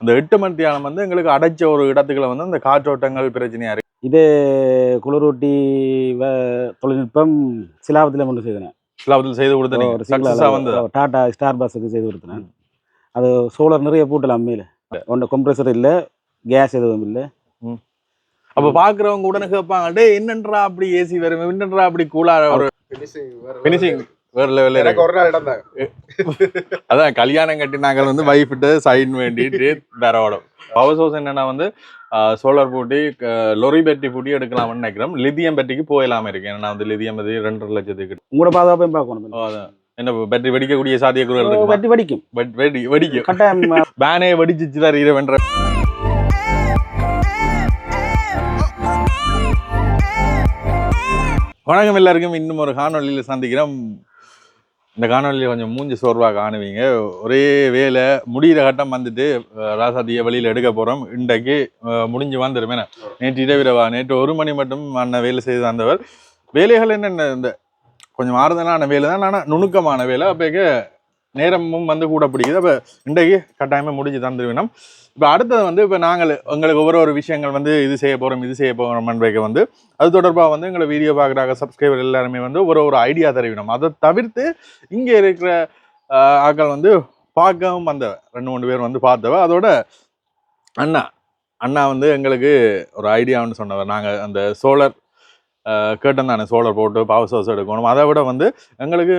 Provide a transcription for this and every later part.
அந்த எட்டு மணி தியானம் வந்து எங்களுக்கு அடைச்ச ஒரு இடத்துக்குள்ள வந்து அந்த காற்றோட்டங்கள் பிரச்சனையா இருக்கு. இது குளிரூட்டி வ- தொழில்நுட்பம் சிலாபத்தில் கொண்டு செய்தேன். சிலாபத்தில் செய்து கொடுத்த ஒரு நீங்க சிங்கிள் சக்சஸா வந்து அளவு டாடா ஸ்டார் பஸ்ஸுக்கு செய்து கொடுத்தேன் அது சோலார் நிறைய பூட்டலாம் அம்மையில். ஒன்று கம்ப்ரெசர் இல்லை கேஸ் எதுவும் இல்லை. அப்ப பாக்குறவங்க உடனே கேட்பாங்க டே என்னன்றா அப்படி ஏசி வரும் என்னன்றா அப்படி கூலா ஒரு பினிஷிங் வேற லெவல்ல எனக்கு ஒரு நாள் இடம் தான் அதான் கல்யாணம் கட்டினாங்க வந்து வைஃப்ட்டு சைன் வேண்டிட்டு ஓடும் பவர் சோர்ஸ் என்னன்னா வந்து சோலார் பூட்டி லொரி பேட்டரி பூட்டி எடுக்கலாம்னு நினைக்கிறோம். லிதியம் பேட்டரிக்கு போயிடலாம இருக்கு. ஏன்னா வந்து லிதியம் அது ரெண்டரை லட்சத்துக்கு உங்களோட பாதுகாப்பையும் பார்க்கணும் அதான். என்ன பேட்டரி வெடிக்கக்கூடிய சாத்தியக்கூறு இருக்கு வெட்டி வெடிக்கும். வெடி வெடிக்கும். கட்டாயம். பேனே வெடிச்சிச்சு தான் இரவென்ற வணக்கம் எல்லாருக்கும். இன்னும் ஒரு காணொலியில் சந்திக்கிறோம். இந்த காணொலியில் கொஞ்சம் மூஞ்சி சோர்வாக காணுவீங்க. ஒரே வேலை முடிகிற கட்டம் வந்துட்டு அஹ், ராசாத்தியை வழியில் எடுக்க போகிறோம் இன்றைக்கு முடிஞ்சு வந்துடும் ஏன்னா நேற்று இடவிரவா நேற்று ஒரு மணி மட்டும் அண்ணன் வேலை செய்து தந்தவர். வேலைகள் என்னென்ன? இந்த கொஞ்சம் ஆறுதலான வேலை தான். ஆனால் நுணுக்கமான வேலை. அப்போ நேரமும் வந்து கூட பிடிக்குது. அப்போ இன்றைக்கு கட்டாயமாக முடிஞ்சு தந்துருவினோம் இப்போ அடுத்தது வந்து இப்போ நாங்கள் எங்களுக்கு ஒவ்வொரு ஒரு விஷயங்கள் வந்து இது செய்ய போகிறோம் இது செய்ய போகிறோம் வந்து அது தொடர்பாக வந்து எங்களை வீடியோ பார்க்குறாங்க சப்ஸ்கிரைபர் எல்லாருமே வந்து ஒரு ஒரு ஐடியா தருவிடும் அதை தவிர்த்து இங்கே இருக்கிற ஆக்கள் வந்து பார்க்கவும் வந்தவ. ரெண்டு மூணு பேர் வந்து பார்த்தவ. அதோட அண்ணா அண்ணா வந்து எங்களுக்கு ஒரு ஐடியான்னு சொன்னவர். நாங்கள் அந்த சோலர் கேட்டேன் தானே சோலார் போட்டு பவர் சோர்ஸ் எடுக்கணும். அதை விட வந்து எங்களுக்கு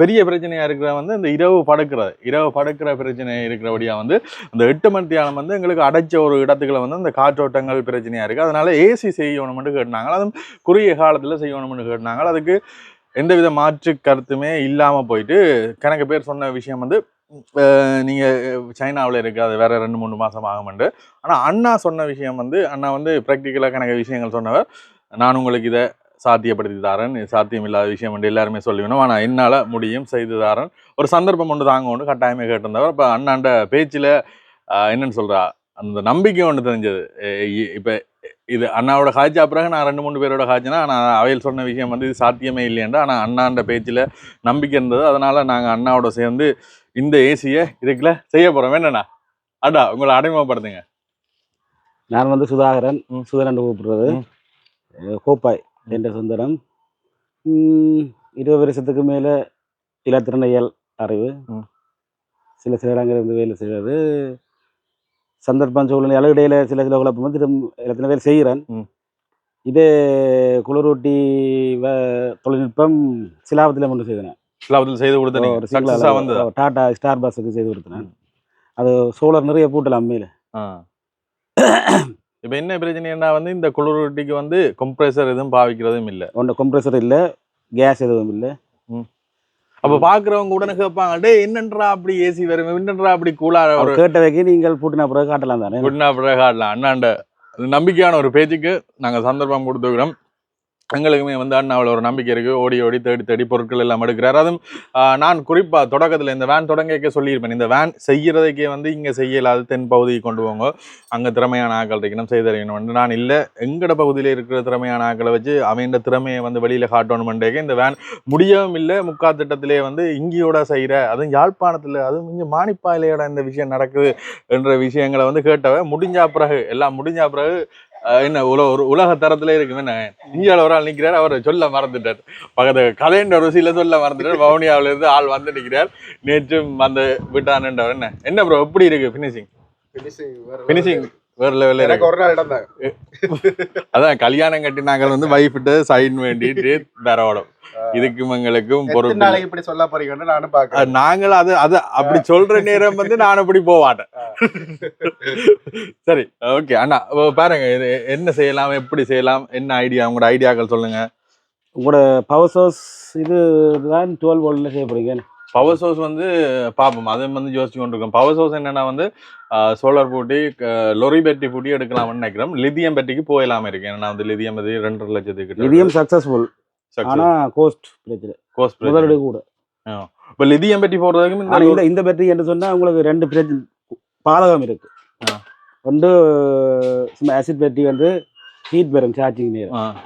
பெரிய பிரச்சனையாக இருக்கிற வந்து இந்த இரவு படுக்கிறது இரவு படுக்கிற பிரச்சனை இருக்கிறபடியாக வந்து இந்த எட்டு மணி தியானம் வந்து எங்களுக்கு அடைச்ச ஒரு இடத்துக்குள்ள வந்து இந்த காற்றோட்டங்கள் பிரச்சனையாக இருக்குது அதனால் ஏசி செய்யணும்னு கேட்டாங்க அதுவும் குறுகிய காலத்தில் செய்யணும்னு கேட்டாங்க அதுக்கு எந்தவித மாற்று கருத்துமே இல்லாமல் போயிட்டு கணக்கு பேர் சொன்ன விஷயம் வந்து நீங்கள் சைனாவில் இருக்குது அது வேற ரெண்டு மூணு மாதம் ஆகும்ண்டு ஆனால் அண்ணா சொன்ன விஷயம் வந்து அண்ணா வந்து ப்ராக்டிக்கலாக கணக்கு விஷயங்கள் சொன்னவர். நான் உங்களுக்கு இதை சாத்தியப்படுத்தி தாரேன் சாத்தியம் இல்லாத விஷயம் என்று எல்லாருமே சொல்லிவிடும். ஆனால் என்னால் முடியும் செய்து தாரேன் ஒரு சந்தர்ப்பம் ஒன்று தாங்க ஒன்று கட்டாயமே கேட்டிருந்தவர். இப்போ அண்ணாண்ட பேச்சில் என்னன்னு சொல்கிறா அந்த நம்பிக்கை ஒன்று தெரிஞ்சது. இப்போ இது அண்ணாவோட காய்ச்சா பிறகு நான் ரெண்டு மூணு பேரோட காய்ச்சினா ஆனால் அவையில் சொன்ன விஷயம் வந்து இது சாத்தியமே இல்லையண்டா ஆனால் அண்ணாண்ட பேச்சில் நம்பிக்கை இருந்தது. அதனால் நாங்கள் அண்ணாவோட சேர்ந்து இந்த ஏசியை இதுக்குள்ள செய்ய போகிறோம் என்னண்ணா? அடா உங்களை அடைமுகப்படுத்துங்க. நான் வந்து சுதாகரன். சுதரன் கூப்பிடுறது. கோப்பாய் என்ற சுந்தரம். இருபது வருஷத்துக்கு மேலே இலத்திறனையல் அறிவு. சில சில இடங்கள் இருந்து வேலை செய்கிறது சந்தர்ப்பம் சூழ்நிலை இடையில சில சில குழப்பம் வந்து இலத்தின வேலை செய்கிறேன். இது குளிரூட்டி தொழில்நுட்பம் சிலாபத்தில் கொண்டு செய்தேன். சிலாபத்தில் செய்து கொடுத்த ஒரு நீங்கள் single சக்ஸஸாக அளவு. வந்து ஓ, டாடா ஸ்டார் பஸ்ஸுக்கு செய்து கொடுத்தேன். அது சோலார் நிறைய பூட்டலாம் அம்மையில் இப்போ என்ன பிரச்சனைன்னா வந்து இந்த குளிரூட்டிக்கு வந்து கம்ப்ரஸர் எதுவும் பாவிக்கிறதும் இல்லை. ஒன்று கம்ப்ரெசர் இல்லை கேஸ் எதுவும் இல்லை. அப்ப பாக்குறவங்க உடனே கேட்பாங்க டே என்னன்றா அப்படி ஏசி வரும் என்னன்றா அப்படி கூலா ஒரு அவர் கேட்டவைக்கு நீங்கள் பூட்டின பிறகு காட்டலாம் தானே? குட்னா பிரகாட்லாம் அண்ணாண்ட நம்பிக்கையான ஒரு பேச்சுக்கு நாங்க சந்தர்ப்பம் கொடுத்துக்கிறோம். எங்களுக்குமே வந்து அண்ணாவில் ஒரு நம்பிக்கை இருக்குது ஓடி ஓடி தேடி தேடி பொருட்கள் எல்லாம் எடுக்கிறார். அதுவும் நான் குறிப்பாக தொடக்கத்தில் இந்த வேன் தொடங்க சொல்லியிருப்பேன். இந்த வேன் செய்கிறதைக்கே வந்து இங்கே செய்யலாது தென் பகுதிக்கு கொண்டு போங்க. அங்கே திறமையான ஆக்கள் இருக்கணும் செய்தறியணும் நான் இல்லை. எங்கட பகுதியில் இருக்கிற திறமையான ஆக்களை வச்சு அவன் திறமையை வந்து வெளியில காட்டணும்ன்றே இந்த வேன் முடியவும் இல்லை. முக்கா திட்டத்திலே வந்து இங்கேயோட செய்கிற அதுவும் யாழ்ப்பாணத்தில் அதுவும் இங்கே மானிப்பாலையோட இந்த விஷயம் நடக்குது என்ற விஷயங்களை வந்து கேட்டவன். முடிஞ்சா பிறகு எல்லாம் முடிஞ்சா பிறகு என்ன உல ஒரு உலக தரத்துல இருக்கு என்ன? இந்தியாவில் ஒரு ஆள் நிற்கிறார் அவர் சொல்ல மறந்துட்டார். பக்கத்து கலைன்ற ருசியில சொல்ல மறந்துட்டார். வவுனியாவில இருந்து ஆள் வந்து நிற்கிறார் நேற்றும் வந்து விட்டான்ன்றவர் என்ன? என்ன ப்ரோ எப்படி இருக்கு ஃபினிஷிங் ஃபினிஷிங் வேற லெவல்ல எனக்கு ஒரு நாள் இடம் தான். அதான் கல்யாணம் கட்டினாங்க வந்து வைஃப்ட்டு சைன் வேண்டிட்டு வேற ஓடும் இதுக்கும் எங்களுக்கும் நாளைக்கு இப்படி சொல்ல போறீங்கன்னு நானும் பாக்குறேன் நாங்கள் அது அது அப்படி சொல்ற நேரம் வந்து நான் அப்படி போக மாட்டேன். சரி ஓகே. அண்ணா பாருங்க இது என்ன செய்யலாம் எப்படி செய்யலாம் என்ன ஐடியா உங்களோட ஐடியாக்கள் சொல்லுங்க. உங்களோட பவர் சோர்ஸ் இது தான் டுவெல் வோல்ட்ல செய்ய போறீங்க பவர் சோர்ஸ் வந்து பார்ப்போம் அதை வந்து யோசிச்சு கொண்டிருக்கோம். பவர் சோர்ஸ் என்னன்னா வந்து சோலார் பூட்டி லொரி பேட்டரி பூட்டி எடுக்கலாம்னு நினைக்கிறோம். லிதியம் பேட்டரிக்கு போயிடலாம இருக்கு. ஏன்னா வந்து லிதியம் அது ரெண்டரை லட்சத்துக்கு லிதியம் சக்சஸ்ஃபுல் ஆனா கோஸ்ட் பிரச்சனை கோஸ்ட் முதலீடு கூட. இப்போ லிதியம் பேட்டரி போடுறதுக்கு ஆனா இந்த இந்த இந்த பேட்டரி என்று சொன்னா உங்களுக்கு ரெண்டு பிரச்சனை பாதகம் இருக்கு. ஒன்று சும்மா ஆசிட் பேட்டரி வந்து ஹீட் பெறும் சார்ஜிங் நேரம்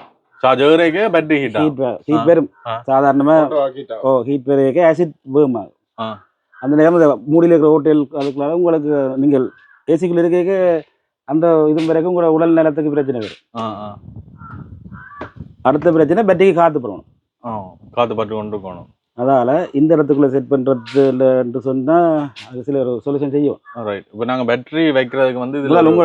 சார்ஜருக்கு பேட்டரி ஹீட்டா ஹீட் ஹீட் ஆ. பெறும் ஆ. சாதாரணமா Photo ஆக்கிட்டா. ஓ ஹீட் பெருக ஆசிட் வேகும் ஆ. அந்த நேரம் மூடியில் இருக்கிற ஹோட்டல் அதுக்குள்ள உங்களுக்கு நீங்கள் ஏசிக்குள்ள இருக்க அந்த இது வரைக்கும் கூட உடல் நலத்துக்கு பிரச்சனை வரும். அடுத்த பிரச்சனை பேட்டரிக்கு காத்து போடணும். ஆ காத்து பட்டு கொண்டு இருக்கணும் அதால இந்த இடத்துக்குள்ள செட் பண்றதுன்னு சொன்னா அது சில ஒரு சொல்யூஷன் செய்யும். ரைட் இப்போ நாங்க பேட்டரி வைக்கிறதுக்கு வந்து இதுல முதல்ல உங்க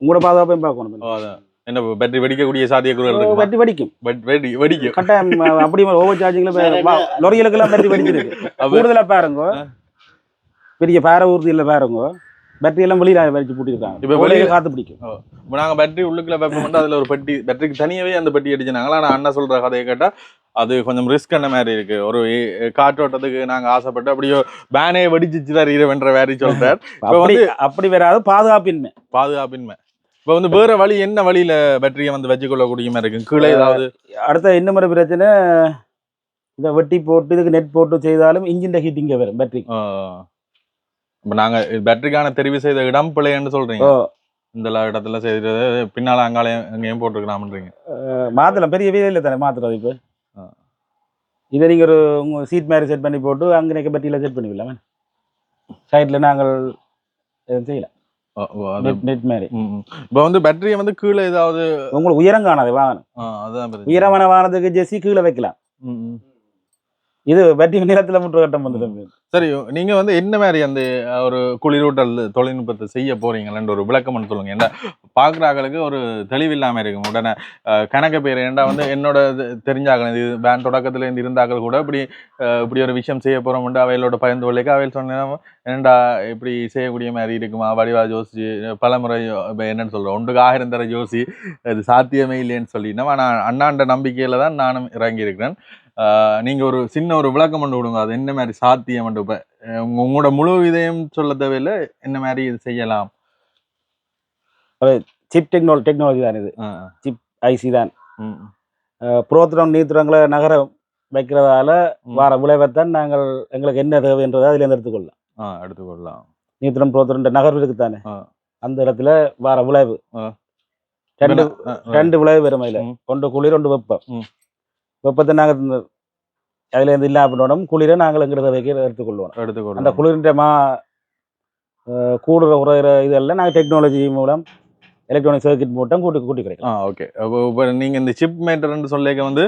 உங்களோட பாதுகாப்பையும் பார்க்கணும். என்ன பேட்டரி வெடிக்கக்கூடிய சாத்தியக்கூறுகள் இருக்கு பேட்டரி வெடிக்கும். வெடி வெடிக்கும். கட்டாயம் அப்படி ஓவர் சார்ஜிங்ல லொரியலுக்கெல்லாம் பேட்டரி வெடிச்சிருக்கு. அப்ப- கூடுதலா பாருங்க. பெரிய பார ஊர்தியில் பாருங்க. பேட்டரி எல்லாம் வெளியில வச்சு பூட்டிருக்காங்க இப்ப வெளியில- காத்து பிடிக்கும். இப்போ நாங்க பேட்டரி உள்ளுக்குள்ள வைப்போம் வந்து அதுல ஒரு பெட்டி பேட்டரிக்கு தனியாவே அந்த பெட்டி அடிச்சினாங்களா ஆனா அண்ணா சொல்ற கதையை கேட்டா அது கொஞ்சம் ரிஸ்க் என்ன மாதிரி இருக்கு. ஒரு காற்றோட்டத்துக்கு நாங்க ஆசைப்பட்டு அப்படியோ பேனே வெடிச்சிச்சு தரீரவென்ற வேற சொல்றார். அப்படி அப்படி வராது பாதுகாப்பின்மை. பாதுகாப்பின்மை. இப்போ வந்து வேற வழி என்ன வழியில பேட்டரியை வந்து வச்சுக்கொள்ளக்கூடிய மாதிரி இருக்கு? கீழே ஏதாவது? அடுத்த இன்னும் ஒரு பிரச்சனை இதை வெட்டி போட்டு இதுக்கு நெட் போட்டு செய்தாலும் இன்ஜின் ஹீட்டிங்க வரும் பேட்டரி இப்போ நாங்க பேட்டரிக்கான தெரிவு செய்த இடம் பிள்ளைன்னு சொல்றீங்க. இந்த இடத்துல செய்தது பின்னால அங்காலையும் எங்கேயும் போட்டுருக்கலாம்ன்றீங்க. மாத்தலாம் பெரிய வீதியில் தானே மாத்துறது இப்போ. இதை நீங்கள் ஒரு உங்கள் சீட் மாதிரி செட் பண்ணி போட்டு அங்கே நிற்க பட்டியில் செட் பண்ணிவிடலாமே சைடில் நாங்கள் எதுவும் செய்யலாம் நெட் மாதிரி. இப்போ வந்து பேட்டரியை வந்து கீழே ஏதாவது உங்களுக்கு உயரம் காணாது வாகனம். உயரமான வாகனத்துக்கு ஜெஸ்ஸி கீழே வைக்கலாம். இது பேட்டரி நிலத்தில் முற்று கட்டம் வந்துடும் சரி நீங்க வந்து என்ன மாதிரி அந்த ஒரு குளிரூட்டல் தொழில்நுட்பத்தை செய்ய போறீங்களேன்ற ஒரு விளக்கம் சொல்லுங்க. ஏன்னா பாக்குறாங்களுக்கு ஒரு தெளிவில்லாம இருக்கும். உடனே கணக்கு பேர் ஏன்டா வந்து என்னோட இது இது வேன் தொடக்கத்துல இருந்து இருந்தாக்கள் கூட இப்படி இப்படி ஒரு விஷயம் செய்ய போறோம்ட்டு அவையோட பயந்து கொள்ளைக்கு அவையில் சொன்னா ஏன்டா இப்படி செய்யக்கூடிய மாதிரி இருக்குமா? வடிவா ஜோசி பலமுறை யோ- என்னன்னு சொல்றோம். ஒன்றுக்கு ஆயிரம் தர யோசி அது சாத்தியமே இல்லைன்னு சொல்லிட்டோம் ஆனா அண்ணாண்ட நம்பிக்கையில தான் நானும் இறங்கி இருக்கிறேன் ஆஹ் நீங்க ஒரு சின்ன ஒரு விளக்கம் கொண்டு விடுங்க அது என்ன மாதிரி சாத்தியம் இப்ப உங்களோட முழு இதயம் சொல்ல தேவையில்ல. என்ன மாதிரி இது செய்யலாம்? சிப் டெக்னாலஜி டெக்னாலஜி தான் இது. ஆஹ் ஐசி தான். புரோத்திரம் நீத்திரங்களை நகர வைக்கிறதால. வார விளைவைத்தான் நாங்கள் எங்களுக்கு என்ன தேவைன்றதை அதில் எடுத்துக்கொள்ளலாம். எடுத்துக்கொள்ளலாம். நீத்திரம் புரோத்திரம் நகர்வு இருக்குதானே ஆ. அந்த இடத்துல வார விளைவு. ரெண்டு ரெண்டு விளைவு வரும் அதில். ஒன்று குளிர் ஒன்று வெப்பம். வெப்பத்தை நாங்கள் அதுல இருந்து இல்லாம பண்ணணும் குளிரை நாங்கள் எங்கிறத வைக்க எடுத்துக்கொள்வோம். அந்த எடுத்துக்கொள்ளலாம் குளிரின்ற மா கூடுற உரைகிற இதெல்லாம் நாங்கள் டெக்னாலஜி மூலம் எலக்ட்ரானிக் சர்க்கிட் மூட்டம் கூட்டி கூட்டி கிடைக்கும் ஓகே இப்போ நீங்க இந்த சிப் மேட்டர்னு சொல்லிக்க வந்து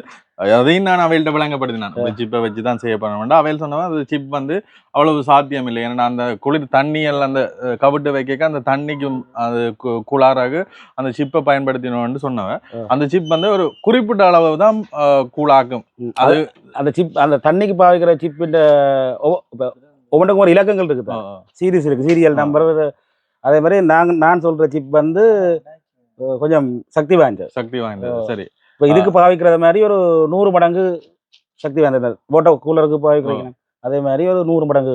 அதையும் நான் அவையில்ட்ட விளங்கப்படுத்தினேன் இந்த சிப்பை வச்சு தான் செய்ய பண்ண வேண்டாம் அவையில் சொன்னவன் அந்த சிப் வந்து அவ்வளவு சாத்தியம் இல்லை. ஏன்னா அந்த குளிர் தண்ணி எல்லாம் அந்த கவிட்டு வைக்க அந்த தண்ணிக்கும் அது கு- குளாராக அந்த சிப்பை பயன்படுத்தினோம்னு சொன்னவன். அந்த சிப் வந்து ஒரு குறிப்பிட்ட அளவு தான் கூலாக்கும் அது அந்த சிப் அந்த தண்ணிக்கு பாவிக்கிற சிப்பின் ஒவ்வொன்றுக்கும் ஒரு இலக்கங்கள் இருக்குது ஆ, ஆ. சீரிஸ் இருக்கு சீரியல். நம்பர் அதே மாதிரி நாங்க நான் சொல்ற சிப் வந்து கொஞ்சம் சக்தி வாய்ந்தது. சக்தி வாய்ந்தது சரி. இப்போ இதுக்கு பாவிக்கிறத மாதிரி ஒரு நூறு மடங்கு சக்தி வாய்ந்தது. போட்டோ கூலருக்கு பாவிக்கிறீங்க. அதே மாதிரி ஒரு நூறு மடங்கு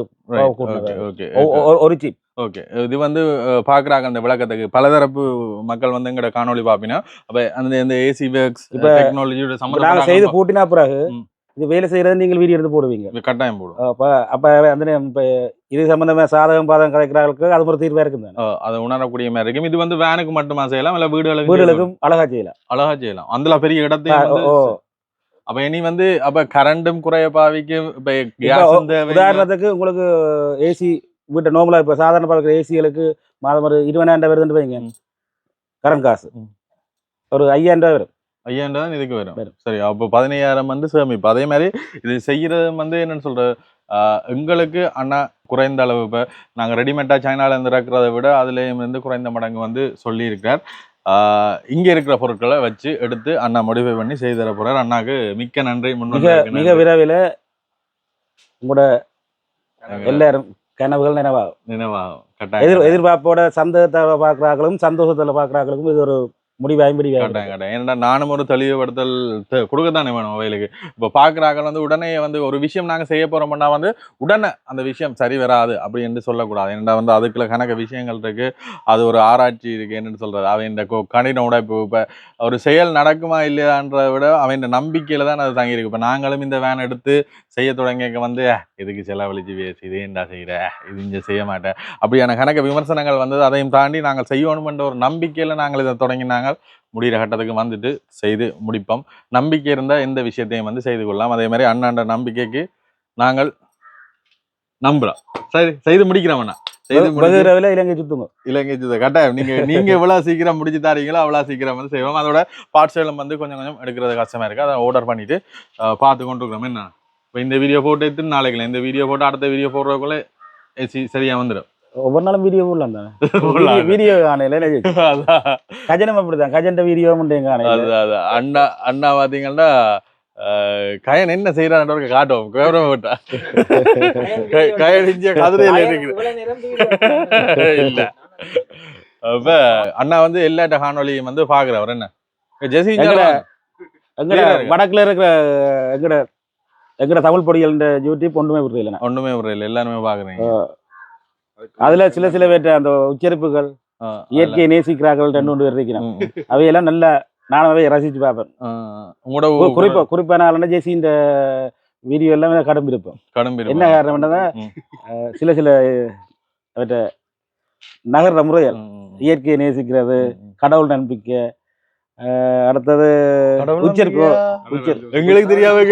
ஒரு சிப் ஓகே இது வந்து பாக்குறாங்க அந்த விளக்கத்துக்கு. பலதரப்பு மக்கள் வந்து எங்கட காணொளி பாப்பினா அப்ப அந்த இந்த ஏசி இப்ப டெக்னாலஜியோட நாங்க செய்து பூட்டினா பிறகு. இது வேலை செய்யறது நீங்கள் வீடியோ எடுத்து போடுவீங்க. கட்டாயம் போடும் அப்ப அப்ப அந்த இப்ப இது சம்பந்தமா சாதகம் பாதகம் கலைக்கிறார்களுக்கு அது ஒரு தீர்வா இருக்கும் தானே? அதை உணரக்கூடிய மாதிரி இருக்கும். இது வந்து வேனுக்கு மட்டுமா செய்யலாம் இல்ல வீடுகளுக்கு வீடுகளுக்கும் அழகா செய்யலாம். அழகா செய்யலாம். அதுல பெரிய இடத்தையும். அப்ப இனி வந்து அப்ப கரண்டும் குறைய பாவிக்கும் உதாரணத்துக்கு உங்களுக்கு ஏசி வீட்டை நோம்பலா இப்ப சாதாரண பார்க்குற ஏசிகளுக்கு மாதம் ஒரு இருபதாயிரம் வருதுன்னு வைங்க. கரண்ட் காசு. ஒரு ஐயாயிரம் ரூபாய் வரும். ஐயாயிரம் தான் இதுக்கு வரும். சரி அப்போ பதினையாயிரம் வந்து சேமிப்பு. அதே மாதிரி இது செய்யறது வந்து என்னன்னு சொல்றது ஆஹ் எங்களுக்கு அண்ணா குறைந்த அளவு இப்போ நாங்கள் ரெடிமேடாக சைனால இருந்து இறக்குறதை விட அதுலேயும் இருந்து குறைந்த மடங்கு வந்து சொல்லியிருக்கார். ஆஹ் இங்க இருக்கிற பொருட்களை வச்சு எடுத்து அண்ணா மோடிஃபை பண்ணி செய்து தர போறார். அண்ணாக்கு மிக்க நன்றி முன்னுக்கு மிக விரைவில் உங்களோட எல்லாரும் கனவுகள் நினைவாகும். நினைவாகும். எதிர் எதிர்பார்ப்போட சந்தோகத்தை பார்க்குறாங்களும் சந்தோஷத்துல பார்க்குறாங்களுக்கும் இது ஒரு முடிவாயும் கட்டாயம் கட்டாயம். ஏன்னா நானும் ஒரு தெளிவுபடுத்தல் கொடுக்க கொடுக்கத்தானே வேணும் அவைகளுக்கு இப்போ பார்க்குறாங்க வந்து உடனே வந்து ஒரு விஷயம் நாங்கள் செய்ய போகிறோம்னா வந்து உடனே அந்த விஷயம் சரி வராது அப்படி என்று சொல்லக்கூடாது. ஏன்னா வந்து அதுக்குள்ள கணக்கு விஷயங்கள் இருக்குது அது ஒரு ஆராய்ச்சி இருக்குது என்னன்னு சொல்கிறது அவன் இந்த கொ- கடின உடைப்பு இப்போ ஒரு செயல் நடக்குமா இல்லையான்றதை விட அவன் நம்பிக்கையில் தான் அது தங்கியிருக்கு. இப்போ நாங்களும் இந்த வேன் எடுத்து செய்ய தொடங்கிக்க வந்து இதுக்கு செலவழிச்சு பேசி. இதே என்ன செய்கிற இது இங்கே செய்ய மாட்டேன் அப்படியான கணக்கு விமர்சனங்கள் வந்தது. அதையும் தாண்டி நாங்கள் செய்யணுமென்ற ஒரு நம்பிக்கையில் நாங்கள் இதை தொடங்கினாங்க. முடிகிற கட்டத்துக்கு வந்துட்டு செய்து முடிப்போம். நம்பிக்கை இருந்தால் எந்த விஷயத்தையும் வந்து செய்து கொள்ளலாம். அதே மாதிரி அண்ணாண்ட நம்பிக்கைக்கு நாங்கள் நம்புறோம். சரி செய்து முடிக்கிறோம் அண்ணா. செய்து இலங்கை சுத்துங்க. இலங்கை சுத்த. கட்டாயம். நீங்க நீங்க எவ்வளவு சீக்கிரம் முடிச்சு தாரீங்களோ அவ்வளவு சீக்கிரம் வந்து செய்வோம். அதோட பார்ட்ஸ்களும் வந்து கொஞ்சம் கொஞ்சம் எடுக்கிறது கஷ்டமா இருக்கு. அதை ஆர்டர் பண்ணிட்டு பார்த்து கொண்டு இருக்கிறோம் என்ன? இப்போ இந்த வீடியோ போட்டு எடுத்து நாளைக்கு இந்த வீடியோ போட்டு அடுத்த வீடியோ போடுறதுக்குள்ள சரியா வந்துடும். ஒவ்வொரு நாளும் வீடியோ போடலாம் தானே. வீடியோ காணையில கஜனம் அப்படிதான் கஜன்ட வீடியோ அண்ணா அண்ணா பாத்தீங்கன்னா கயன் என்ன செய்யறான்னு காட்டுவோம். கேமரா போட்டா. கயன் இங்க கதிரையில இருக்குது இல்ல. அப்ப அண்ணா வந்து எல்லா காணொலியும் வந்து பாக்குறவர் என்ன? ஜெசி. வடக்குல இருக்கிற எங்கட? எங்கட தமிழ் பொடிகள் யூடியூப் ஒன்றுமே புரியல ஒண்ணுமே புரியல எல்லாருமே பாக்குறீங்க. அதுல சில சில பேர்ட்ட அந்த உச்சரிப்புகள் இயற்கையை நேசிக்கிறார்கள் ரெண்டு மூணு பேர் இருக்கிறான். அவையெல்லாம் நல்ல நானும் அவையை ரசிச்சு பார்ப்பேன். உங்களோட குறிப்பா குறிப்பா நான் ஜெசி இந்த வீடியோ எல்லாமே கடும் இருப்பேன் கடும்பு என்ன காரணம்னா ம். அஹ், சில சில அவற்றை நகர்ற முறைகள் இயற்கையை நேசிக்கிறது கடவுள் நம்பிக்கை அடுத்தது உச்சரிப்பு. உச்சரி- எங்களுக்கு தெரியாம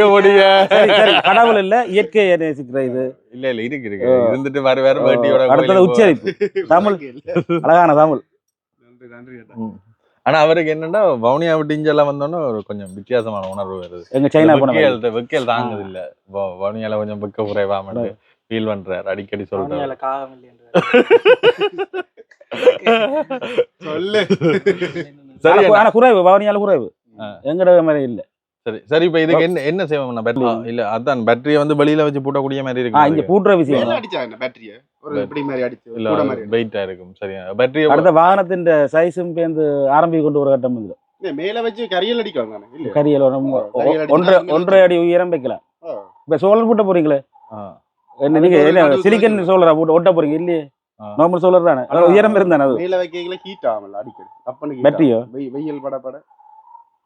சரி, கடவுள் இல்ல இயற்கையை நேசிக்கிற இது இல்ல இல்ல இருக்கு இருக்கு. இருந்துட்டு வர வேற வட்டியோட அடுத்தது உச்சரிப்பு. தமிழ் அழகான தமிழ் நன்றி நன்றி. ஆனா அவருக்கு என்னன்னா வவுனியா விட்டு எல்லாம் வந்தோன்னு ஒரு கொஞ்சம் வித்தியாசமான உணர்வு வருது. எங்க சைனா போன வெக்கையல் தாங்குது இல்ல. வவுனியால கொஞ்சம் வெக்க குறைவாம ஃபீல் பண்றாரு. அடிக்கடி சொல்றாரு சொல்லு. சரி ஆனா- குறைவு. பவனியால குறைவு. எங்கட மாதிரி இல்ல. சரி சரி இப்ப இதுக்கு என்ன என்ன செய்வோம்னா பேட்டரி இல்ல அதான் பேட்டரியை வந்து வெளியில வச்சு பூட்டக்கூடிய மாதிரி ஆ, இங்க இருக்கு பூட்டுற விஷயம் மேல அடிச்சா என்ன பேட்டரிய ஒரு இப்படி மாதிரி அடிச்சு இல்ல வெயிட்டா இருக்கும் சரியா? பேட்டரி அடுத்த வாகனத்தின் சைஸும் பேருந்து ஆரம்பி கொண்டு ஒரு கட்டம் இல்ல, மேல வச்சு கரியல் அடிக்கலாம் கரியல் ஒன்றரை ஒன்றரை அடி உயரம் வைக்கலாம். இப்ப சோலர் பூட்ட போறீங்களே? என்ன நீங்க என்ன சிலிக்கன். சோலரா போட்டு ஒட்ட போறீங்க இல்லையே. நார்மல் சோலர் தானே. உயரம் இருந்தானே அது. மேல வைக்கல ஹீட் ஆகல அடிக்கடி. அப்பனு பேட்டரியோ? வெயில் பட பட.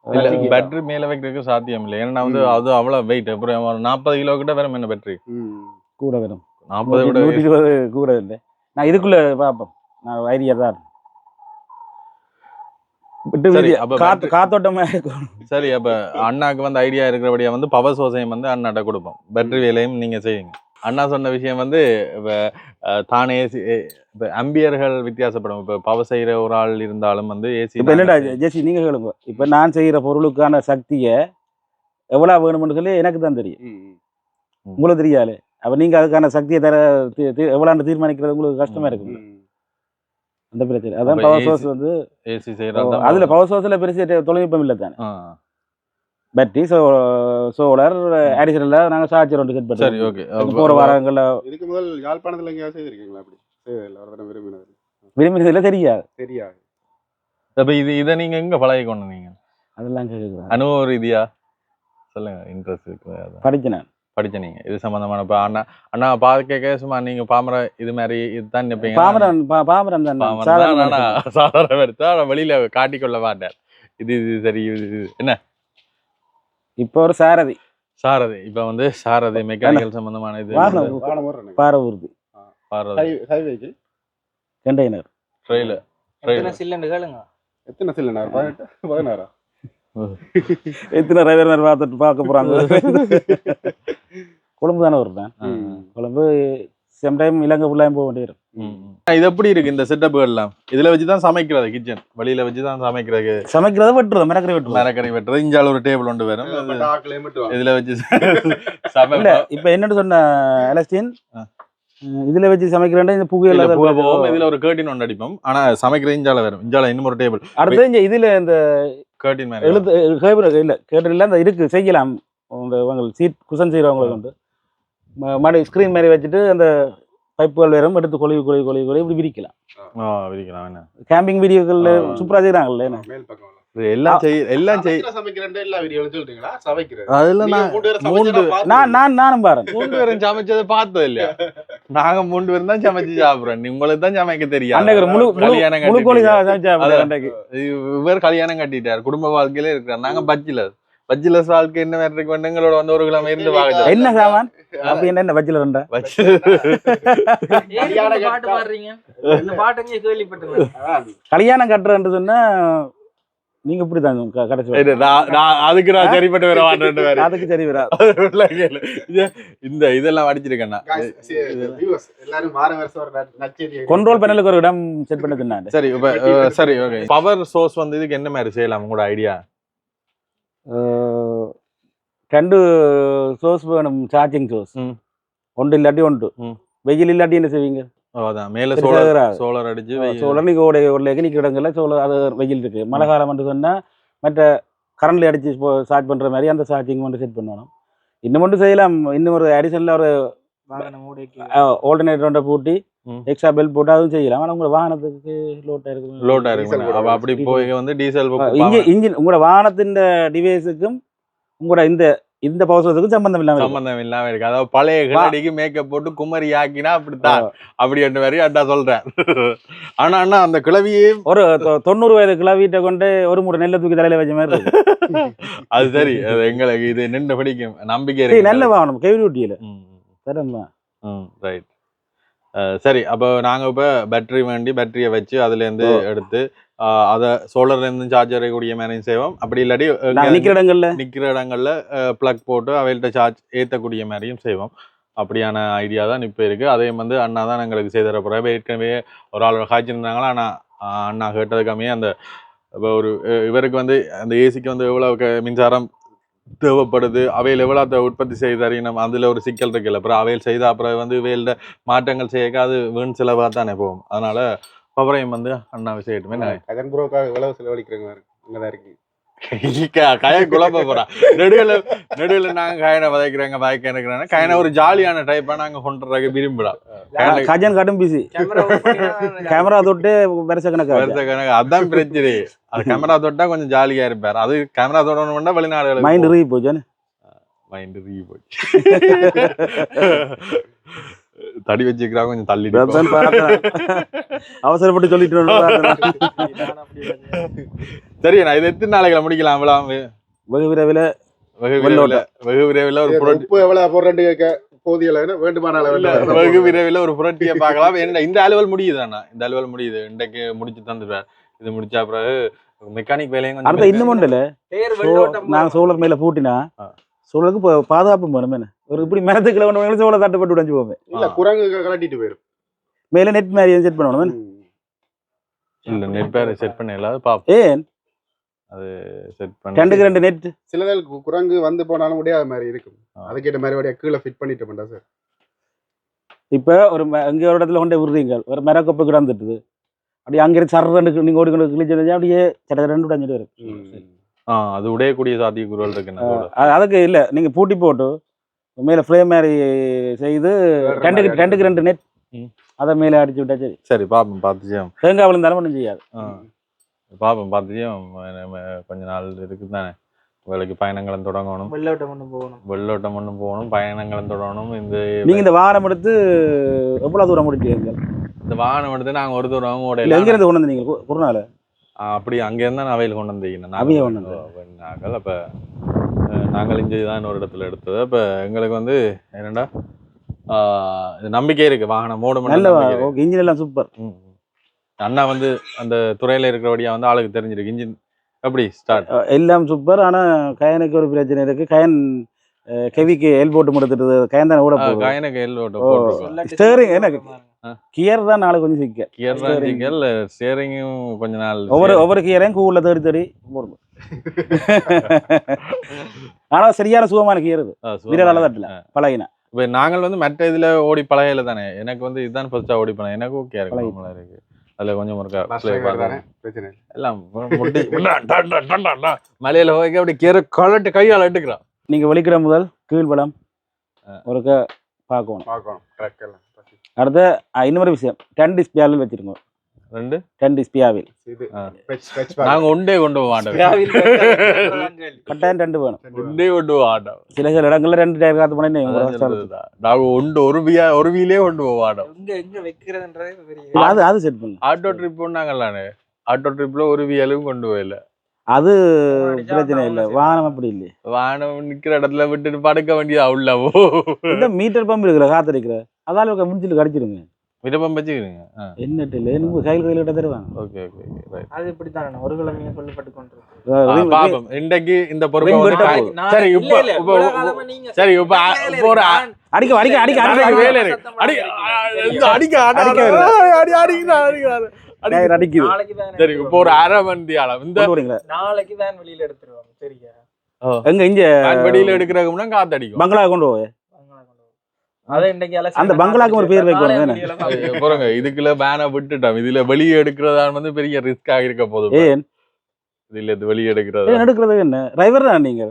இல்ல பேட்டரி மேல வைக்கிறதுக்கு சாத்தியம் இல்லை ஏன்னா வந்து. அது அவ்வளவு வெயிட் அப்புறம் நாற்பது கிலோ கிட்ட வரும் என்ன பேட்டரி. கூட வரும். நாற்பது நூற்றி இருபது கூட இல்லை. நான் இதுக்குள்ள பார்ப்போம். நான் ஐடியா தான் காத்தோட்டமா சரி அப்ப அண்ணாக்கு வந்து ஐடியா இருக்கிறபடியா வந்து பவர் சோர்ஸையும் வந்து அண்ணாட்ட கொடுப்போம். பேட்டரி வேலையும் நீங்க செய்யுங்க. அண்ணா சொன்ன விஷயம் வந்து இப்ப தானே ஏசி இப்ப அம்பியர்கள் வித்தியாசப்படும். இப்ப பவர் செய்யற ஒரு ஆள் இருந்தாலும் வந்து ஏசி இப்ப என்னடா ஜெசி நீங்க கேளுங்க. இப்ப நான் செய்யற பொருளுக்கான சக்தியை எவ்வளவு வேணும்னு சொல்லி எனக்கு தான் தெரியும். உங்களுக்கு தெரியாது. அப்ப நீங்க அதுக்கான சக்தியை தர எவ்வளவு தீர்மானிக்கிறது உங்களுக்கு கஷ்டமா இருக்கும். அந்த பிரச்சனை. அதான் பவர் சோர்ஸ் வந்து ஏசி செய்யறது அதுல பவர் சோர்ஸ்ல பெருசு தொழில்நுட்பம் இல்லை தானே. பேட்டரி சோலார் அடிஷனலா நாங்க சார்ஜர் ஒன்று செட் சரி ஓகே போற வாரங்கள்ல இதுக்கு முதல் யாழ்ப்பாணத்துல எங்கேயாவது செய்திருக்கீங்களா அப்படி? செய்ததில்ல ஒரு தடவை விரும்பினது. விரும்பினதுல தெரியாது. தெரியாது. அப்ப இது இதை நீங்க எங்க பழகி கொண்டு அதெல்லாம் கேட்குறேன் அனுபவ ரீதியா? சொல்லுங்க இன்ட்ரெஸ்ட் இருக்கு. படிச்சேன் படிச்ச நீங்க. இது சம்பந்தமான இப்ப அண்ணா அண்ணா பார்க்க சும்மா நீங்க பாமர இது மாதிரி இதுதான் நிப்பீங்க பாமரன் பா- பாமரன் தான் சாதாரண. சாதாரண வெளியில காட்டிக்கொள்ள மாட்டார் இது இது சரி இது. என்ன? இப்போ ஒரு சாரதி. சாரதி. இப்ப வந்து சாரதி மெக்கானிக்கல் சம்பந்தமான இது பார ஊர்தி ஹைவேக்கு? கண்டெய்னர். ட்ரெயிலர் எத்தனை சிலிண்டர் கேளுங்க. எத்தனை சிலிண்டர் பதினெட்டு பதினாறா? எத்தனை டிரைவர் பார்த்துட்டு பார்க்க போறாங்க. கொழும்பு தானே வருவேன். கொழும்பு சம்டைம் இலங்கை ஃபுல்லாயும் போக வேண்டியிருக்கும் இது எப்படி இருக்கு இந்த செட்டப் எல்லாம்? இதுல வச்சுதான் சமைக்கிறது கிச்சன் வெளியில வச்சுதான் சமைக்கிறது. சமைக்கிறத வெட்டுறது மிளகரை வெட்டுறது. மரக்கறி வெட்டுறது. இஞ்சால ஒரு டேபிள் ஒன்று வரும். இதுல வச்சு இப்ப என்னன்னு சொன்ன அலஸ்டின் இதுல வச்சு சமைக்கிறேன் இந்த புகை இல்ல, இல்லாத புகை போகும் இதுல ஒரு கேர்டின் ஒன்று அடிப்போம். ஆனா சமைக்கிற இஞ்சால வரும். இஞ்சால இன்னும் ஒரு டேபிள் அடுத்து இங்க இதுல இந்த கேர்டின் மாதிரி எழுத்து கேபிள் இல்ல கேபிள் இல்ல அந்த இருக்கு செய்யலாம். இந்த இவங்க சீட் குஷன் செய்யறவங்களுக்கு வந்து. மடி ஸ்கிரீன் மாதிரி வச்சுட்டு அந்த பைப்புகள் வேறும் எடுத்து கொழுவி கொழுவி கொழுவி கொழுவி இப்படி விரிக்கலாம். ஆ, விரிக்கலாம். என்ன? கேம்பிங் வீடியோக்கள்ல. சூப்பரா செய்யறாங்கல்ல என்ன? எல்லாம். செய் எல்லாம் செய். நான் மூணு பேரும் மூன்று சமைச்சதா பார்த்து- நான் நான் நானும் பாரு மூன்று பேரும் சமைச்சதை பார்த்தது இல்லையா? நாங்க மூன்று பேரும் தான் சமைச்சு சாப்பிடுறோம். உங்களுக்கு தான் சமைக்க தெரியும் அன்னைக்கு ஒரு முழு கல்யாணம். அன்னைக்கு. இவர் கல்யாணம் கட்டிட்டார். குடும்ப வாழ்க்கையில இருக்கிறார். நாங்க பச்சிலர் பச்சிலஸ் வாழ்க்கை என்ன மாதிரி இருக்கு எங்களோட வந்து ஒரு கிழமை இருந்து வாங்க என்ன சாமான்? அப்படி என்ன என்ன வச்சில ரெண்டா பாட்டு பாடுறீங்க? இந்த பாட்டு எங்க கேள்விப்பட்டேன் அதான். கல்யாணம் கட்டுறேன்னு சொன்னா நீங்க இப்படி தான் கடைசி அதுக்கு நான் சரிப்பட்டு வர மாட்டேன் வேற அதுக்கு சரி வரா இந்த இதெல்லாம் அடிச்சிருக்கேன்னா கண்ட்ரோல் பேனலுக்கு ஒரு இடம் செட் பண்ணி தின்னாண்டு சரி சரி ஓகே பவர் சோர்ஸ் வந்து இதுக்கு என்ன மாதிரி செய்யலாம்? உங்களோட ஐடியா ரெண்டு சோர்ஸ் வேணும் சார்ஜிங் சோர்ஸ் ம். ஒன்று இல்லாட்டி ஒன்று ம். வெயில் இல்லாட்டி என்ன செய்வீங்க அதான் மேல பெருசா சோலார். சோலார் அடிச்சு நீங்க ஒரு எகனிக்கு இடங்கள்ல சோழர் அது வெயில் இருக்கு மழை காலம் மட்டும் சொன்னா மற்ற கரண்ட்ல அடிச்சு சார்ஜ் பண்ற மாதிரி அந்த சார்ஜிங் மட்டும் செட் பண்ணணும் இன்னும் மட்டும் செய்யலாம் இன்னும் ஒரு அடிஷனல் ஒரு ஆல்டர்னேட்டர் பூட்டி. எக்ஸ்ட்ரா பெல் போட்டு அதுவும் செய்யலாம். ஆனா உங்களோட வாகனத்துக்கு லோட்டா இருக்கு லோட்டா Diesel இருக்கு போட அப்ப அப்படி. போய் வந்து டீசல் இன்ஜின் இன்ஜின் உங்களோட வாகனத்தின் டிவைஸுக்கும் உங்களோட இந்த இந்த பவசத்துக்கும் சம்பந்தம் இல்லாம. சம்பந்தம் இல்லாம இருக்கு. அதாவது பழைய கிளடிக்கு மேக்கப் போட்டு குமரி ஆக்கினா அப்படித்தான். அப்படி என்ற மாதிரி அட்டா சொல்றேன் ஆனா அண்ணா அந்த கிளவியே ஒரு தொண்ணூறு வயது கிளவிட்ட கொண்டு ஒரு மூட்டை நெல்லை தூக்கி தலையில வச்ச மாதிரி இருக்கு. அது சரி. அது எங்களுக்கு இது நின்று படிக்கும். நம்பிக்கை நல்ல வாகனம். கேவி ஊட்டியில ரைட் சரி. அப்போ நாங்க இப்ப பேட்டரி வேண்டி பேட்டரியை வச்சு அதுல இருந்து எடுத்து அதை சோலர்ல இருந்து சார்ஜ் அடையக்கூடிய மாதிரியும் செய்வோம். அப்படி இல்லாட்டி நிக்கிற இடங்கள்ல? நிக்கிற இடங்கள்ல பிளக் போட்டு அவைகள்ட்ட சார்ஜ் ஏத்தக்கூடிய மாதிரியும் செய்வோம். அப்படியான ஐடியா தான் இப்போ இருக்கு. அதையும் வந்து அண்ணா தான் எங்களுக்கு செய்து தர. இப்ப ஏற்கனவே ஒரு ஆள் காய்ச்சிருந்தாங்களா? ஆனா ஆஹ், அண்ணா கேட்டதுக்காமே அந்த இப்ப ஒரு இவருக்கு வந்து அந்த ஏசிக்கு வந்து எவ்வளவு க- மின்சாரம் தேவைப்படுது. அவையில் எவ்வளோ அதை உற்பத்தி செய்து தரணும் அதில் ஒரு சிக்கல் இருக்குல்ல அப்புறம் அவையில் செய்த அப்புறம் வந்து இவையில மாற்றங்கள் செய்யக்க அது வீண் செலவாக தானே போகும். அதனால பவரையும் வந்து அண்ணா விஷயட்டுமே நான் கஜன் ப்ரோக்காக இவ்வளவு செலவழிக்கிறவங்க அங்கதான் இருக்கு கய குழப்ப போறா. நடுவில் நடுவில் நாங்க கயனை வதைக்கிறோங்க வதைக்க இருக்கிறாங்க கயனை ஒரு ஜாலியான டைப்பா நாங்க கொண்டுறதுக்கு விரும்பலாம் கயனை கஜன் கடும் பிசி கேமரா தொட்டு வருஷ கணக்கு வருஷ கணக்கு. அதான் பிரச்சனை. அது கேமரா தொட்டா கொஞ்சம் ஜாலியா இருப்பார். அது கேமரா தொடரணும்னா வெளிநாடுகளுக்கு மைண்ட் ரீ போச்சு மைண்ட் ரீ போச்சு. தடி வச்சுக்கிறா கொஞ்சம் தள்ளி. அவசரப்பட்டு சொல்லிட்டு. சரி நான் இது எத்தனை நாளைகளை முடிக்கலாம் விழாம வெகு விரைவில் வெகு. விரைவில் வெகு விரைவில் ஒரு உப்பு எவ்வளவு போடுறேன்னு கேட்க போதிய அளவுனா வேண்டுமான அளவில் வெகு விரைவில் ஒரு புரட்சியை பார்க்கலாம். என்ன இந்த அலுவல் முடியுது அண்ணா? இந்த அலுவல் முடியுது. இன்றைக்கு முடிச்சு தந்துடுவார் இது முடிச்ச பிறகு மெக்கானிக் வேலையும் அடுத்த இன்னும் ஒன்றும் இல்லை நாங்கள் சோழர் மேல பூட்டினா ஆ. சோழருக்கு இப்போ பாதுகாப்பு வேணும் என்ன? ஒரு இப்படி மரத்துக்குள்ள ஒன்று சோழர் தட்டுப்பட்டு உடஞ்சு போவேன். இல்ல குரங்கு கலட்டிட்டு போயிரும். மேலே நெட் மாதிரி செட் பண்ணணும் இல்ல நெட் பேர் செட் பண்ண இல்லாத பாப்போம் ஏன்? செட் பண்ணி ரெண்டுக்கு ரெண்டு நெட் சிலதில் குரங்கு வந்து போனாலும் முடியாத மாதிரி இருக்கும். ஆ. அதுக்கேற்ற மாதிரி வழியா கீழே ஃபிட் பண்ணிட்டு பண்ணா சார் இப்போ ஒரு இங்க ஒரு இடத்துல கொண்டு விடுறீங்க ஒரு மரக்கொப்பை கிடந்துட்டுது. அப்படியே அங்கே சர ரெண்டு நீங்க ஓடி கொண்டு கிழிச்சு அப்படியே சட்ட ரெண்டு உடஞ்சிட்டு வரும். அது உடையக்கூடிய சாத்தியக்கூறுகள் இருக்கு அதுக்கு இல்லை நீங்க பூட்டி போட்டு மேலே ஃப்ளேம் மாதிரி செய்து ரெண்டுக்கு ரெண்டுக்கு ரெண்டு நெட். அதை மேலே அடிச்சு விட்டா சரி. சரி பாப்போம் பார்த்துச்சோம் தேங்காய் விழுந்தாலும் ஒன்றும் செய்யாது. பாப்போம் பார்த்துச்சோம் கொஞ்ச நாள் இருக்குது தானே. வேலைக்கு பயணங்களும் தொடங்கணும். வெள்ளோட்டம் கொண்டு போகணும். வெள்ளோட்டம் ஒன்றும் போகணும் பயணங்களும் தொடங்கணும். இந்த நீங்க இந்த வாரம் எடுத்து எவ்வளவு தூரம் முடிச்சீங்க இந்த வாகனம் எடுத்து நாங்க ஒரு தூரம் ஓடையில. எங்க இருந்து கொண்டு வந்தீங்க? குருநாள்? ஆ, அப்படி அங்க இருந்தா நான் அவையில் கொண்டு வந்தீங்க. அவையை கொண்டு வந்தது. நாங்கள் அப்ப நாங்கள் இங்கே தான் ஒரு இடத்துல எடுத்தது. அப்ப எங்களுக்கு வந்து என்னடா நம்பிக்கை இருக்கு. வாகனம் ஓடும் நல்ல ஓகே இன்ஜின் எல்லாம் சூப்பர் அண்ணா வந்து அந்த துறையில இருக்கிறபடியா வந்து ஆளுக்கு தெரிஞ்சிருக்கு. இன்ஜின் எப்படி ஸ்டார்ட் எல்லாம் சூப்பர் ஆனா கயனுக்கு ஒரு பிரச்சனை இருக்கு. கயன் கெவிக்கு எல் போட்டு முடித்துட்டு கயன் தானே ஓட காயனுக்கு எல். போட்டிருக்கோம். Steering என்ன? கியர் தான் நாளை கொஞ்சம் சிக்க. கியர் தான் சிக்கல் ஸ்டேரிங்கும் கொஞ்ச நாள் ஒவ்வொரு ஒவ்வொரு கியரையும் கூவுல தேடி தேடி? போடுங்க ஆனா சரியான சுகமான கியர் இது வீரரால இருக்கு. தட்டல பழகினா. இப்ப நாங்கள் வந்து மற்ற இதுல ஓடி பழகையில தானே. எனக்கு வந்து இதுதான் ஃபர்ஸ்டா ஓடி பழக எனக்கு ஓகே இருக்கு இருக்கு. அதுல கொஞ்சம் இல்லை. எல்லாம் முட்டி. மலையில போய் அப்படி கீரை கலட்டு கையால் அட்டுக்கிறான் நீங்க வெளிக்கிற முதல் கீழ்பலம் ஒருக்க பார்க்கணும். பார்க்கணும். ட்ரக் எல்லாம். அடுத்த இன்னொரு விஷயம். டென் டிஸ்பியாவில் வச்சிருங்க ரெண்டு? டென் டிஸ்பியாவில் நாங்க ஒண்டே கொண்டு கட்டாயம் ரெண்டு வேணும். ஒண்டே கொண்டு மாட்டோம். சில சில இடங்கள்ல ரெண்டு டயர் காத்து சொல்றதுதான். நாங்க ஒண்டு ஒரு வியா ஒரு வீலே கொண்டு வைக்கிறதுன்றதே பெரிய அது அது செட் பண்ணு ஆட்டோ ட்ரிப் ஒன்னாங்கல்லானே ஆட்டோ ட்ரிப்ல ஒரு வியலும் கொண்டு போயில அது பிரச்சனை இல்லை. வாகனம் அப்படி இல்லையே வானம் நிக்கிற இடத்துல விட்டுட்டு படுக்க வேண்டியது அவ்வளவோ. இந்த மீட்டர் பம்ப் இருக்கிற காத்தடிக்கிற? அதால முடிச்சுட்டு கடிச்சிருங்க விருப்பம் வச்சுக்கிறீங்க என்னட்டு இல்லை எனக்கு கையில் கையில் கிட்ட தருவாங்க ஓகே ஓகே ரைட் அது இப்படித்தானே ஒரு கிழமையும் சொல்லப்பட்டு கொண்டிருக்கு பாப்போம் இன்றைக்கு இந்த பொறுப்பை. சரி இப்ப இப்ப சரி இப்ப இப்ப ஒரு. அடிக்க அடிக்க அடிக்க அடிக்க அடிக்க வேலை இருக்கு. அடிக்க அடி அடிக்க அடி வேலை. அடி அடிக்கிறார், அடிக்கிறார். அடி டயர் அடிக்குது சரி. இப்போ ஒரு அரை மணி ஆளம் இந்த கொண்டு நாளைக்கு வேன் வெளியில எடுத்துருவாங்க சரியா எங்க இங்க வெடியில எடுக்கிறதுக்கு முன்னாடி காத்தடிக்கும் பங்களா கொண்டு போய் பங்களா கொண்டு போ. அதை இன்னைக்கு அலசி அந்த பங்களாக்கு ஒரு பேர் வைக்கணும். பாருங்க இதுக்குள்ள பேனை விட்டுட்டோம். இதுல வெளியே எடுக்கிறதா வந்து பெரிய ரிஸ்க் இருக்க போகுது ஏன்? இதுல இது வெளியே எடுக்கிறது? எடுக்கிறது என்ன? டிரைவர் தான் நீங்க?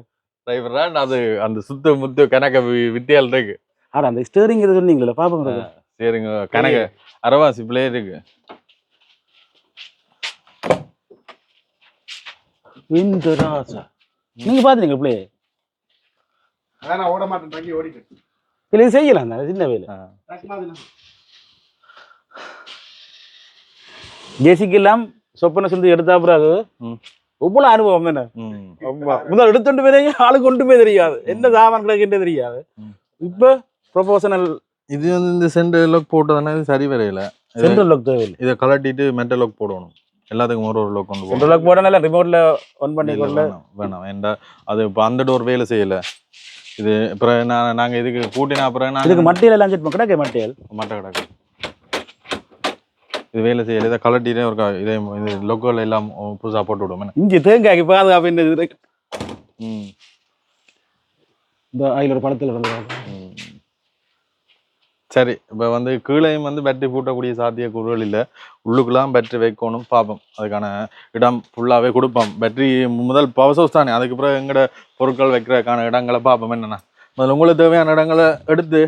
டிரைவர் தான் அது அந்த சுத்து முத்து கணக்க வித்தியால் இருக்கு. ஆனா அந்த ஸ்டேரிங் இது சொன்னீங்களே பாப்போம் சரிங்க. கணக்கு. அரவாசி பிள்ளை இருக்கு. நீங்க அதான் நான் ஓட மாட்டேன் தங்கி ஓடிட்டு இல்ல செய்யலாம் தானே சின்ன வேலை. டக்கு மாதிரி நான். ஜேசிக்கு எல்லாம் சொப்பன சுந்தி எடுத்தா பிறகு. இவ்வளவு அனுபவம் என்ன. முதல் எடுத்துட்டு போய் ஆளு கொண்டு போய் தெரியாது. என்ன சாமான் கிடக்குன்னு தெரியாது. இப்ப ப்ரொபோஷனல் இது வந்து இந்த சென்டர் லாக் போட்டதுன்னா இது சரி வரையில. சென்ட்ரல் லாக் தேவையில்லை. இதை கலட்டிட்டு மெட்டல் லாக் போடணும். எல்லாத்துக்கும் ஒரு ஒரு லாக் கொண்டு சென்ட்ரல் லாக் போடனால ரிமோட்ல ஆன் பண்ணி வேணாம் ஏன்டா அது இப்போ அந்த டோர் வேலை செய்யல. இது அப்புறம் நான் நாங்க இதுக்கு கூட்டின அப்புறம் இதுக்கு நாங்க மட்டியல் எல்லாம் செட் கிடக்க மட்டியல் மட்டை கிடக்கு இது வேலை செய்யல இதை கலட்டிட்டே ஒரு இதே இது லொக்கோல எல்லாம் புதுசா போட்டு விடுவோம் இஞ்சி தேங்காய்க்கு பாதுகாப்பு என்ன இது? ம் இந்த ஒரு படத்துல வந்து ம். சரி இப்போ வந்து கீழேயும் வந்து பேட்டரி பூட்டக்கூடிய சாத்தியக்கூறுகள் இல்லை. உள்ளுக்குலாம் பேட்டரி வைக்கணும் பார்ப்போம் அதுக்கான இடம் ஃபுல்லாகவே கொடுப்போம். பேட்டரி முதல் பவர் சோர்ஸ் தானே. அதுக்கு பிறகு எங்கட பொருட்கள் வைக்கிறதுக்கான இடங்களை பார்ப்போம் என்னென்ன முதல்ல உங்களுக்கு தேவையான இடங்களை எடுத்து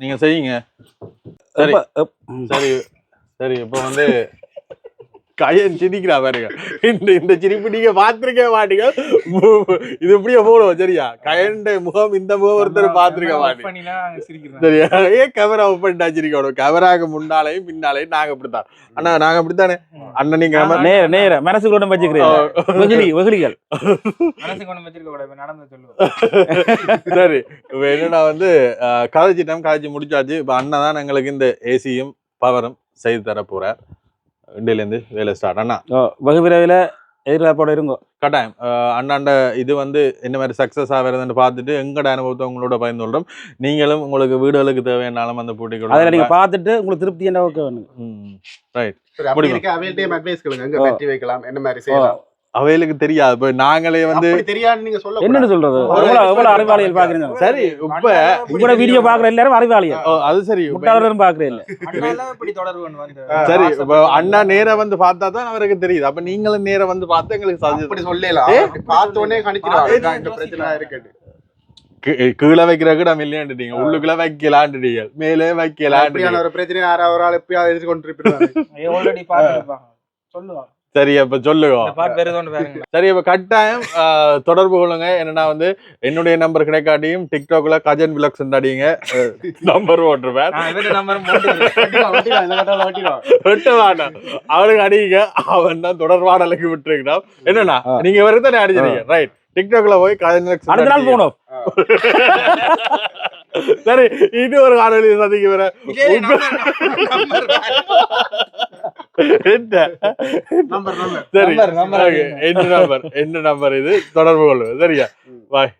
நீங்கள் செய்யுங்க. சரி. சரி சரி. இப்போ வந்து கையன் சிரிக்கிறா பாருங்க. இந்த இந்த சிரிப்பு நீங்க பார்த்திருக்க மாட்டீங்க. இது இப்படியே போடுவோம் சரியா? கயண்ட முகம் இந்த முகம் ஒருத்தர் பார்த்திருக்க off மாட்டீங்க. சரியா? ஏன் கேமரா ஓப்பன் வச்சிருக்கணும் கேமராக்கு முன்னாலையும் பின்னாலையும் நாங்க இப்படித்தான் அண்ணா நாங்க அப்படித்தானே? அண்ணன் நீங்க. நேர நேர. இப்ப நடந்து சொல்லுவோம். சரி இப்ப என்னன்னா வந்து அஹ், கதைச்சிட்டோம் கதைச்சு முடிச்சாச்சு. இப்ப அண்ணன் தான் எங்களுக்கு இந்த ஏசியும் பவரும் செய்து தர போறார் இண்டியில இருந்து வேலை ஸ்டார்ட் அண்ணா. வெகு விரைவில் எதிர்பார்ப்போட இருங்கோ. கட்டாயம். அண்ணாண்ட இது வந்து என்ன மாதிரி சக்ஸஸ் ஆகிறதுன்னு பார்த்துட்டு எங்கட அனுபவத்தை உங்களோட பயந்து கொள்றோம். நீங்களும் உங்களுக்கு வீடுகளுக்கு தேவையானாலும் அந்த போட்டி அதில் நீங்க பார்த்துட்டு உங்களுக்கு திருப்தி என்ன ஓகே வேணும் ரைட் முடியும். அட்வைஸ் கேளுங்க எங்க வைக்கலாம் என்ன மாதிரி செய்யலாம். அவைகளுக்கு தெரியாது. இப்ப நாங்களே வந்து தெரியாது நீங்க சொல்ல என்னன்னு சொல்றது? எவ்வளவு அறிவாளிகள் பாக்குறீங்க சரி இப்ப உங்களோட வீடியோ பாக்குற எல்லாரும் அறிவாளிகள். அது சரி. முட்டாளரும் பாக்குறேன் இல்ல சரி இப்ப அண்ணா நேரா வந்து பார்த்தா தான் அவருக்கு தெரியுது. அப்ப நீங்களும் நேரா வந்து பார்த்து எங்களுக்கு அப்படி சஜஸ்ட் சொல்லலாம்? பார்த்த உடனே பிரச்சனை இருக்கு கீழே வைக்கிறதுக்கு நம்ம இல்லையாண்டுட்டீங்க உள்ளுக்குள்ள வைக்கலாண்டுட்டீங்க மேலே அப்படியான ஒரு பிரச்சனை யாராவது ஒரு ஆள் எப்பயாவது பார்த்துருப்பாங்க. சொல்லுவாங்க சரி அப்ப சொல்லுங்க. சரி இப்ப கட்டாயம் ஆஹ், தொடர்பு கொள்ளுங்க. என்னன்னா வந்து என்னுடைய நம்பர் கிடைக்காட்டியும் டிக்டாக்ல கஜன் விலக்ஸ் அடிங்க நம்பர் ஓட்டுருவேன். அவனுக்கு அடிங்க. அவன் தான் தொடர்பாடலுக்கு விட்டுருக்கணும் என்னன்னா. நீங்க வரைக்கும் தானே அடிச்சிருக்கீங்க ரைட் டிக்டாக்ல போய் அடுத்த நாள் போகணும் சரி இன்னும் ஒரு காணொலி சந்திக்க வர சரி. என்ன நம்பர் என்ன நம்பர் இது? தொடர்பு கொள்ளுங்க சரியா? பாய்